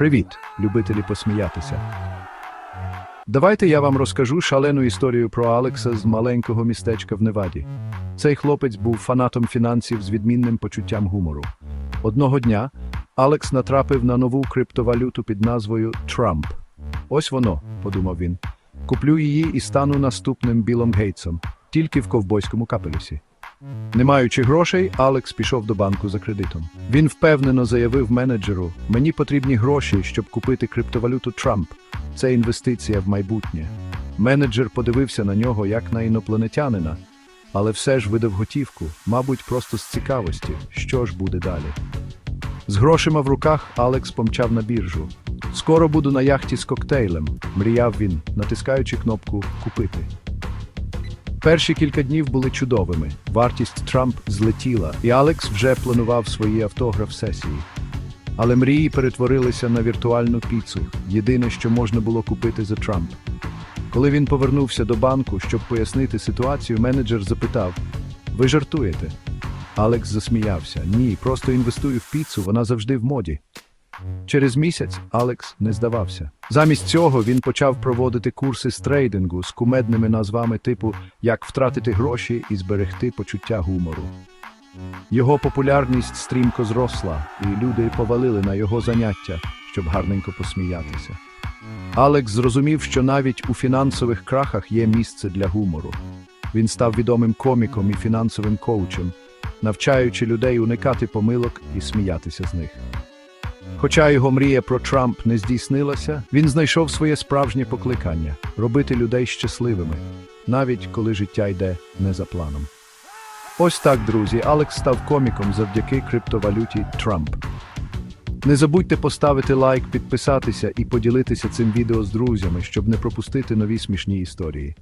Привіт, любителі посміятися. Давайте я вам розкажу шалену історію про Алекса з маленького містечка в Неваді. Цей хлопець був фанатом фінансів з відмінним почуттям гумору. Одного дня Алекс натрапив на нову криптовалюту під назвою Трамп. Ось воно, подумав він. Куплю її і стану наступним Білом Гейтсом, тільки в ковбойському капелюсі. Не маючи грошей, Алекс пішов до банку за кредитом. Він впевнено заявив менеджеру: мені потрібні гроші, щоб купити криптовалюту Трамп. Це інвестиція в майбутнє. Менеджер подивився на нього як на інопланетянина, але все ж видав готівку, мабуть, просто з цікавості, що ж буде далі. З грошима в руках Алекс помчав на біржу. Скоро буду на яхті з коктейлем, мріяв він, натискаючи кнопку Купити. Перші кілька днів були чудовими. Вартість Трамп злетіла, і Алекс вже планував свої автограф-сесії. Але мрії перетворилися на віртуальну піцу, єдине, що можна було купити за Трамп. Коли він повернувся до банку, щоб пояснити ситуацію, менеджер запитав: Ви жартуєте? Алекс засміявся. Ні, просто інвестую в піцу, вона завжди в моді. Через місяць Алекс не здавався. Замість цього він почав проводити курси з трейдингу з кумедними назвами типу Як втратити гроші і зберегти почуття гумору. Його популярність стрімко зросла, і люди повалили на його заняття, щоб гарненько посміятися. Алекс зрозумів, що навіть у фінансових крахах є місце для гумору. Він став відомим коміком і фінансовим коучем, навчаючи людей уникати помилок і сміятися з них. Хоча його мрія про Трамп не здійснилася, він знайшов своє справжнє покликання робити людей щасливими, навіть коли життя йде не за планом. Ось так, друзі, Алекс став коміком завдяки криптовалюті Трамп. Не забудьте поставити лайк, підписатися і поділитися цим відео з друзями, щоб не пропустити нові смішні історії.